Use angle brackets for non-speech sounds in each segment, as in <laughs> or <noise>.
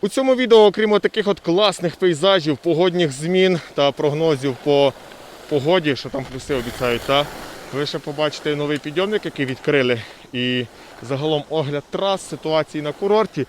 У цьому відео, окрім таких от класних пейзажів, погодних змін та прогнозів по погоді, що там плюси обіцяють, та ви ще побачите новий підйомник, який відкрили, і загалом огляд трас, ситуації на курорті.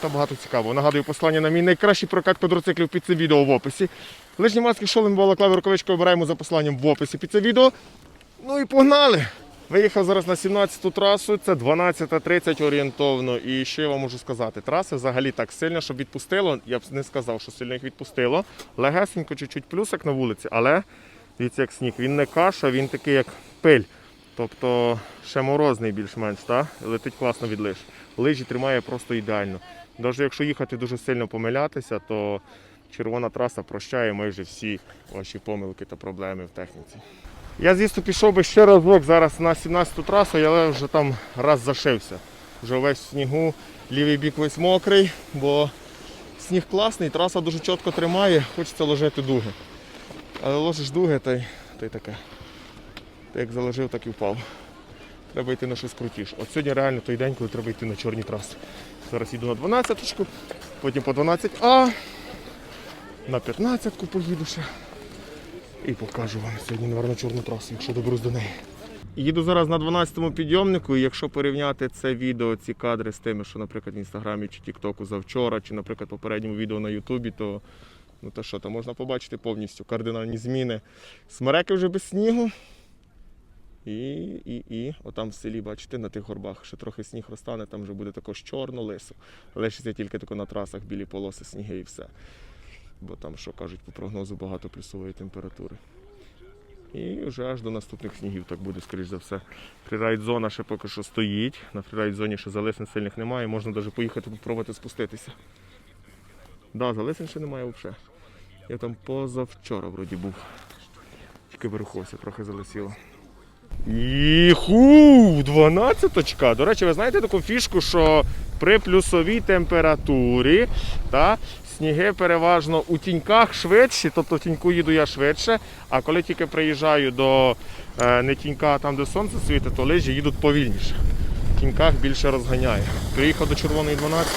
Та багато цікавого. Нагадую, послання на мій найкращий прокат квадроциклів під це відео в описі. Лижні маски, шолем, балаклави, рукавички обираємо за посиланням в описі під це відео. Ну і погнали! Виїхав зараз на 17-ту трасу, це 12.30 орієнтовно. І що я вам можу сказати? Траси взагалі так сильно, щоб відпустило. Я б не сказав, що сильно їх відпустило. Легесенько, чуть-чуть плюсик на вулиці, але дивіться, як сніг. Він не каша, він такий як пиль. Тобто ще морозний більш-менш, так? летить класно від лиж. Лижі тримає просто ідеально. Навіть якщо їхати дуже сильно помилятися, то червона траса прощає майже всі ваші помилки та проблеми в техніці. Я звісно пішов би ще разок зараз на 17-ту трасу, але вже там раз зашився. Вже весь в снігу, лівий бік весь мокрий, бо сніг класний, траса дуже чітко тримає, хочеться ложити дуги. Але ложиш дуги, та й, та й таке. Та як заложив, так і впав. Треба йти на щось крутіше. От сьогодні реально той день, коли треба йти на чорні траси. Зараз йду на 12-ку, потім по 12А, на 15-ку поїду ще. І покажу вам сьогодні, наверно, чорну трасу, якщо доберусь до неї. Їду зараз на 12-му підйомнику, і якщо порівняти це відео, ці кадри з тими, що, наприклад, в інстаграмі чи Тіктоку завчора, чи, наприклад, попередньому відео на Ютубі, то ну то що, то можна побачити повністю кардинальні зміни. Смереки вже без снігу. І, і, і отам в селі, бачите, на тих горбах, ще трохи сніг розтане, там вже буде також чорно лисо. Лишиться тільки тако на трасах білі полоси сніги і все. Бо там, що кажуть, по прогнозу багато плюсової температури. І вже аж до наступних снігів так буде, скоріш за все. Фрірайд-зона ще поки що стоїть. На фрірайд-зоні ще залисин сильних немає, можна навіть поїхати попробувати спуститися. Да, залисин ще немає взагалі. Я там позавчора вроді був. Тільки беруховся, трохи залисіло. Іху, 12 очка. До речі, ви знаєте таку фішку, що при плюсовій температурі та, сніги переважно у тіньках швидші, тобто в тіньку їду я швидше, а коли тільки приїжджаю до е, не тінька, а там, де сонце світить, то лижі їдуть повільніше. В тіньках більше розганяє. Приїхав до червоної 12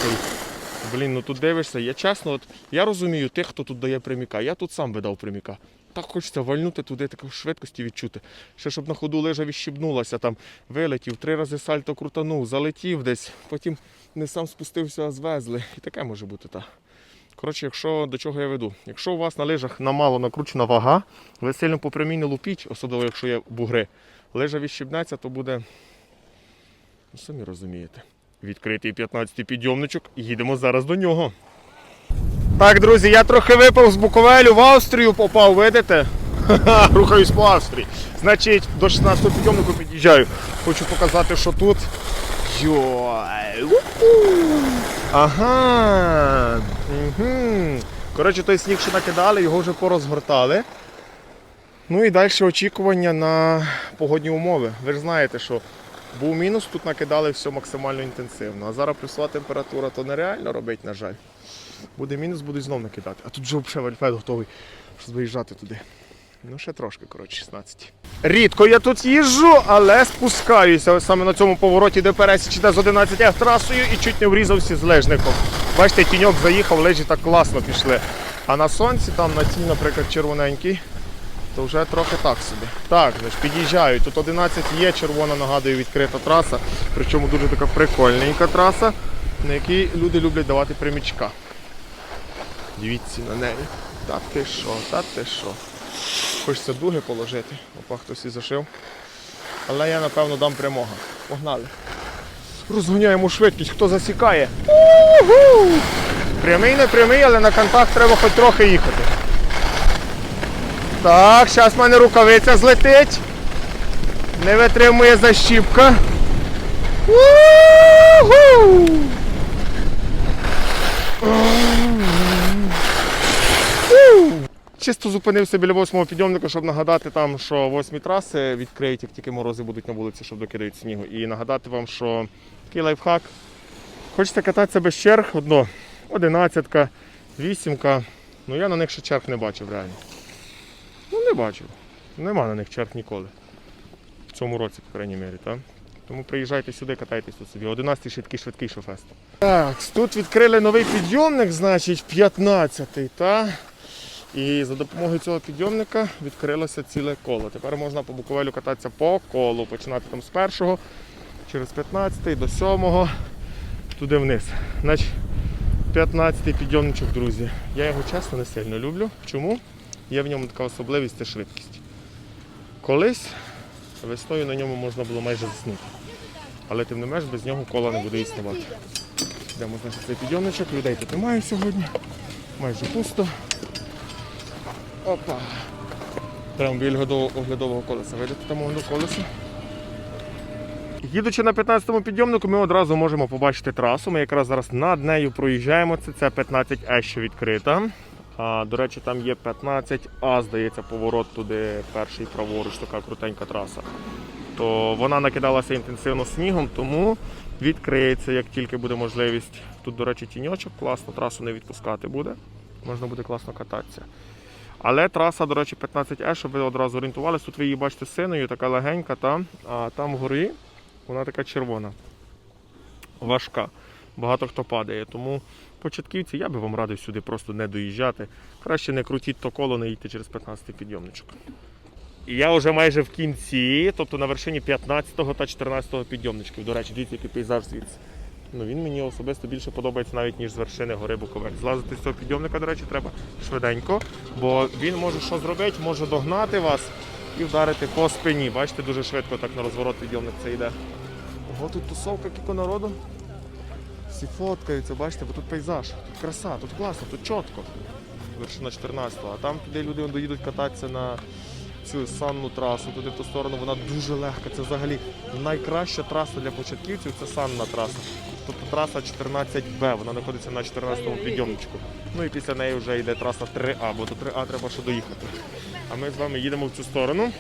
Блін, ну тут дивишся, я чесно, от я розумію тих, хто тут дає пряміка. Я тут сам би дав пряміка. Так хочеться вальнути туди, таку швидкості відчути. Ще щоб на ходу лижа відщібнулася, там вилетів, три рази сальто крутанув, залетів десь, потім не сам спустився, а звезли. І таке може бути так. Коротше, якщо до чого я веду, якщо у вас на лижах намало накручена вага, ви сильно по лупіть, особливо якщо є бугри, лижа відщібнеться, то буде, ну самі розумієте. Відкритий 15-й підйомничок і їдемо зараз до нього. Так, друзі, я трохи випав з Буковелю в Австрію попав, видите? <laughs> Рухаюсь по Австрії. Значить, до 16-го підйомнику під'їжджаю. Хочу показати, що тут. Йой. Ага. Угу. Коротше, той сніг ще накидали, його вже порозгортали. Ну і далі очікування на погодні умови. Ви ж знаєте, що був мінус, тут накидали все максимально інтенсивно. А зараз плюсова температура, то нереально робить, на жаль. Буде мінус, будуть знов накидати. А тут вже взагалі вельфет готовий, щоб виїжджати туди. Ну, ще трошки, коротше, 16. Рідко я тут їжджу, але спускаюся. Саме на цьому повороті, де пересіч іде з 11 f трасою і чуть не врізався з лежником. Бачите, тіньок заїхав, лежі так класно пішли. А на сонці, там на цій, наприклад, червоненький, то вже трохи так собі. Так, значить, під'їжджаю. Тут 11 є, червона, нагадую, відкрита траса. Причому дуже така прикольненька траса, на якій люди люблять давати примічка. Дивіться на неї. Та ти що, та ти що. Хочеться дуги положити. Опа, хтось і зашив. Але я напевно дам прямого. Погнали. Розганяємо швидкість, хто засікає. У-ху! Прямий не прямий, але на контакт треба хоч трохи їхати. Так, зараз в мене рукавиця злетить. Не витримує защіпка. У-ху! Чисто зупинився біля восьмого підйомника, щоб нагадати там, що восьмі траси відкриють, як тільки морози будуть на вулиці, щоб докидають снігу. І нагадати вам, що такий лайфхак. Хочете кататися без черг, одно, одинадцятка, вісімка. Ну я на них ще черг не бачив реально. Ну не бачив. Нема на них черг ніколи. В цьому році, по крайній мірі, так? Тому приїжджайте сюди, катайтесь тут собі. 11 швидкий швидкий шофест. Так, тут відкрили новий підйомник, значить 15-й, та? І за допомогою цього підйомника відкрилося ціле коло. Тепер можна по Буковелю кататися по колу, починати там з першого, через 15-й до 7-го, туди вниз. Значить, 15-й підйомничок, друзі. Я його чесно не сильно люблю. Чому? Є в ньому така особливість це швидкість. Колись весною на ньому можна було майже заснути. Але тим не менш без нього кола не буде існувати. Йдемо значить, цей підйомничок, людей тут немає сьогодні. Майже пусто. Опа. Прямо біля оглядового- колеса. Видите там огляд колеса? Їдучи на 15-му підйомнику, ми одразу можемо побачити трасу. Ми якраз зараз над нею проїжджаємо. Це, це 15Е, що відкрита. А, до речі, там є 15А, здається, поворот туди перший праворуч, така крутенька траса. То вона накидалася інтенсивно снігом, тому відкриється, як тільки буде можливість. Тут, до речі, тіньочок, класно, трасу не відпускати буде. Можна буде класно кататися. Але траса, до речі, 15Е, щоб ви одразу орієнтувалися, тут ви її бачите синою, така легенька, та, а там вгорі вона така червона, важка. Багато хто падає. Тому початківці я би вам радив сюди просто не доїжджати. Краще не крутіть то коло, не їдьте через 15-й підйомничок. І я вже майже в кінці, тобто на вершині 15-го та 14-го підйомничків. До речі, дивіться, який пейзаж звідси. Ну, він мені особисто більше подобається навіть ніж з вершини гори Буковель. Злазити з цього підйомника, до речі, треба швиденько, бо він може що зробити, може догнати вас і вдарити по спині. Бачите, дуже швидко так на розворот підйомник це йде. Ого, тут тусовка кілько народу. Всі фоткаються, бачите, бо тут пейзаж, тут краса, тут класно, тут чітко. Вершина 14-го. А там туди люди доїдуть кататися на цю санну трасу, туди в ту сторону, вона дуже легка. Це взагалі найкраща траса для початківців це санна траса. Тобто траса 14Б, вона знаходиться на 14-му підйомничку. Ну і після неї вже йде траса 3А, бо до 3А треба ще доїхати. А ми з вами їдемо в цю сторону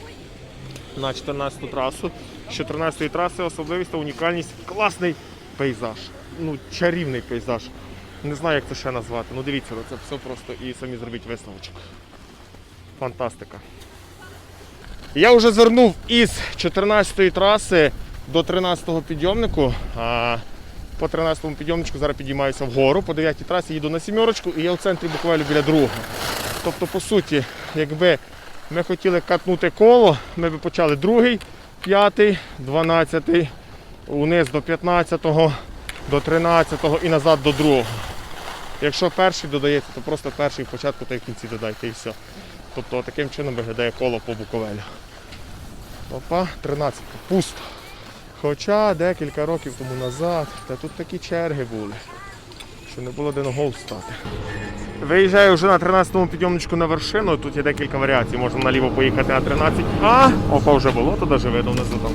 на 14-ту трасу. З 14-ї траси особливість та унікальність класний пейзаж. Ну, чарівний пейзаж. Не знаю, як це ще назвати. Ну дивіться, це все просто і самі зробіть висновочок. Фантастика. Я вже звернув із 14-ї траси до 13-го підйомнику. А по 13-му підйомничку зараз підіймаюся вгору, по 9-й трасі їду на сімерочку і я в центрі буквально біля другого. Тобто, по суті, якби ми хотіли катнути коло, ми б почали другий, п'ятий, дванадцятий, униз до 15-го, до 13-го і назад до другого. Якщо перший додається, то просто перший в початку та й в кінці додайте і все. Тобто таким чином виглядає коло по Буковелю. Опа, 13 пусто. Хоча декілька років тому назад, та тут такі черги були, що не було де ногов стати. Виїжджаю вже на 13-му підйомничку на вершину, тут є декілька варіацій. Можна наліво поїхати на 13А, опа вже болото навіть видно внизу там.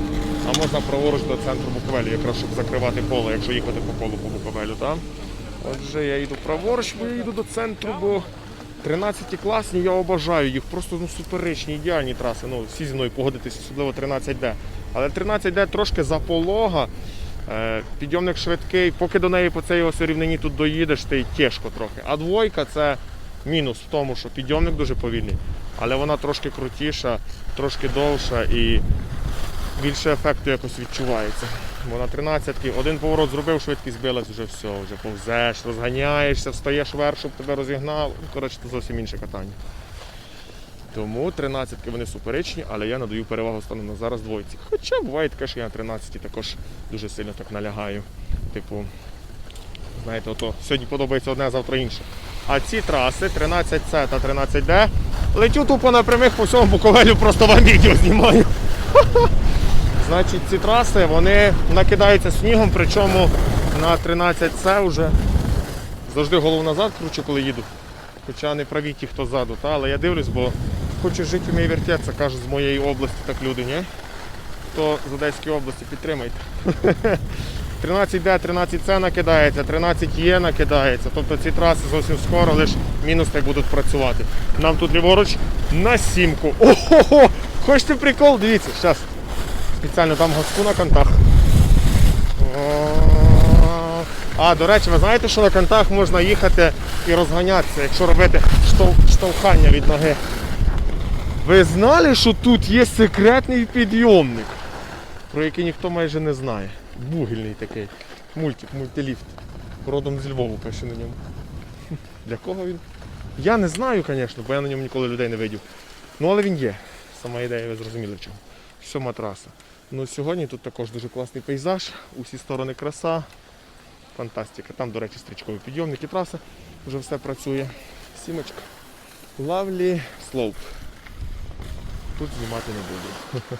А можна праворуч до центру Буковелю, якраз щоб закривати поле, якщо їхати по колу по Буковелю. Так? Отже, я йду праворуч, бо я йду до центру, бо 13 класні, я обожаю їх, просто ну, суперечні, ідеальні траси. Ну, всі зі мною погодитись, особливо 13D. Але 13D трошки заполога. Е, Підйомник швидкий, поки до неї по цій ось рівнині тут доїдеш, ти тяжко трохи. А двойка це мінус в тому, що підйомник дуже повільний, але вона трошки крутіша, трошки довша і більше ефекту якось відчувається. Бо на 13 один поворот зробив, швидкість билась, вже все, вже повзеш, розганяєшся, встаєш вверх, щоб тебе розігнав. Ну, Коротше, це зовсім інше катання. Тому 13-ки вони суперечні, але я надаю перевагу станом на зараз двойці. Хоча буває таке, що я на 13 також дуже сильно так налягаю. Типу, знаєте, ото сьогодні подобається одне, завтра інше. А ці траси 13C та 13D летю тупо напрямих по всьому Буковелю, просто вам відео знімаю. Значить, ці траси вони накидаються снігом, причому на 13С вже завжди голову назад кручу, коли їду. Хоча не праві ті, хто ззаду, та? але я дивлюсь, бо хочу жити вміє вертеться, кажуть, з моєї області так люди, ні? Хто з Одеської області підтримайте. <laughs> 13D, 13С накидається, 13Е накидається. Тобто ці траси зовсім скоро лише мінус так будуть працювати. Нам тут ліворуч на сімку. Ого! Хочете прикол? Дивіться, зараз. Спеціально там газку на кантах. А, до речі, ви знаєте, що на кантах можна їхати і розганятися, якщо робити штовхання від ноги. Ви знали, що тут є секретний підйомник? про який ніхто майже не знає. Бугельний такий. Мультик, мультиліфт. Родом з Львову пише на ньому. <laughs> Для кого він? Я не знаю, звісно, бо я на ньому ніколи людей не видів. Ну але він є. Сама ідея, ви зрозуміли чому. Сьома траса. Ну сьогодні тут також дуже класний пейзаж, усі сторони краса. Фантастика. Там, до речі, стрічкові підйомники, траса. Вже все працює. Сімочка. Лавлі слоуп. Тут знімати не буду.